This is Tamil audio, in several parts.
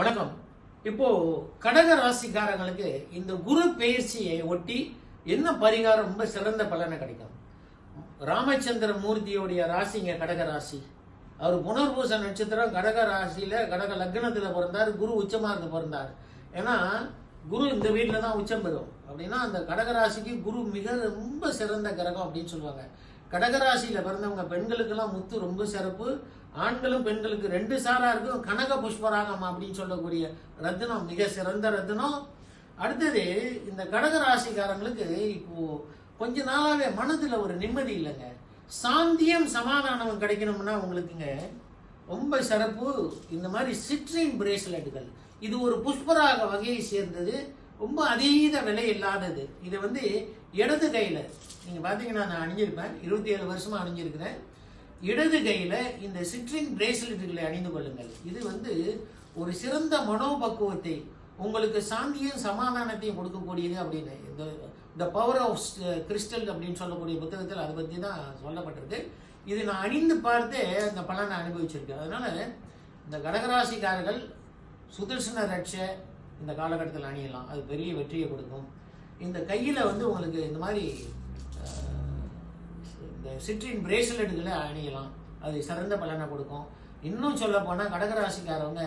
வணக்கம். இப்போ கடக ராசிக்காரங்களுக்கு இந்த குரு பெயர்ச்சியை ஒட்டி என்ன பரிகாரம் ரொம்ப சிறந்த பலனை கிடைக்கும்? ராமச்சந்திர மூர்த்தியோடைய ராசிங்க கடக ராசி. அவர் புனர்பூச நட்சத்திரம் கடக ராசியில கடக லக்னத்துல பிறந்தார் குரு உச்சமா இருந்து பிறந்தார். ஏன்னா குரு இந்த வீட்டில் தான் உச்சம் பெறும். அப்படின்னா அந்த கடக ராசிக்கு குரு மிக ரொம்ப சிறந்த கிரகம் அப்படின்னு சொல்லுவாங்க. கடகராசியில பிறந்தவங்க பெண்களுக்கெல்லாம் முத்து ரொம்ப சிறப்பு. ஆண்களும் பெண்களுக்கு ரெண்டு சாரா இருக்கும். கனக புஷ்பராகம் அப்படின்னு சொல்லக்கூடிய ரத்தினம் மிக சிறந்த ரத்தினம். அடுத்தது இந்த கடக ராசிக்காரங்களுக்கு இப்போ கொஞ்ச நாளாவே மனதுல ஒரு நிம்மதி இல்லைங்க. சாந்தியம் சமாதானம் கிடைக்கணும்னா உங்களுக்குங்க ரொம்ப சிறப்பு. இந்த மாதிரி சிட்ரின் பிரேஸ்லெட்டுகள் இது ஒரு புஷ்பராக வகையை சேர்ந்தது. ரொம்ப அதீத விலை இல்லாதது. இது வந்து இடது கையில் நீங்கள் பார்த்தீங்கன்னா நான் அணிஞ்சிருப்பேன். இருபத்தி ஏழு வருஷமாக அணிஞ்சிருக்கிறேன். இடது கையில் இந்த சிட்ரிங் பிரேஸ்லெட்டுகளை அணிந்து கொள்ளுங்கள். இது வந்து ஒரு சிறந்த மனோபக்குவத்தை உங்களுக்கு சாந்தியும் சமாதானத்தையும் கொடுக்கக்கூடியது அப்படின்னு. இந்த பவர் ஆஃப் கிறிஸ்டல் அப்படின்னு சொல்லக்கூடிய புத்தகத்தில் அதை பற்றி தான் சொல்லப்பட்டிருக்கு. இது நான் அணிந்து பார்த்து அந்த பலனை அனுபவிச்சிருக்கேன். அதனால் இந்த கடகராசிக்காரர்கள் சுதர்சன ரட்ச இந்த காலகட்டத்தில் அணியலாம். அது பெரிய வெற்றியை கொடுக்கும். இந்த கையில் வந்து உங்களுக்கு இந்த மாதிரி இந்த சிட்ரின் பிரேஸ்லெட்டுகளை அணியலாம். அது சிறந்த பலனை கொடுக்கும். இன்னும் சொல்ல போனால் கடகராசிக்காரவங்க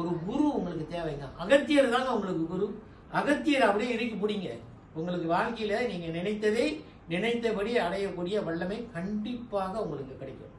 ஒரு குரு உங்களுக்கு தேவைங்க. அகத்தியர் தாங்க உங்களுக்கு குரு. அகத்தியர் அப்படியே இறுக்கி பிடிங்க. உங்களுக்கு வாழ்க்கையில் நீங்கள் நினைத்ததை நினைத்தபடி அடையக்கூடிய வல்லமை கண்டிப்பாக உங்களுக்கு கிடைக்கும்.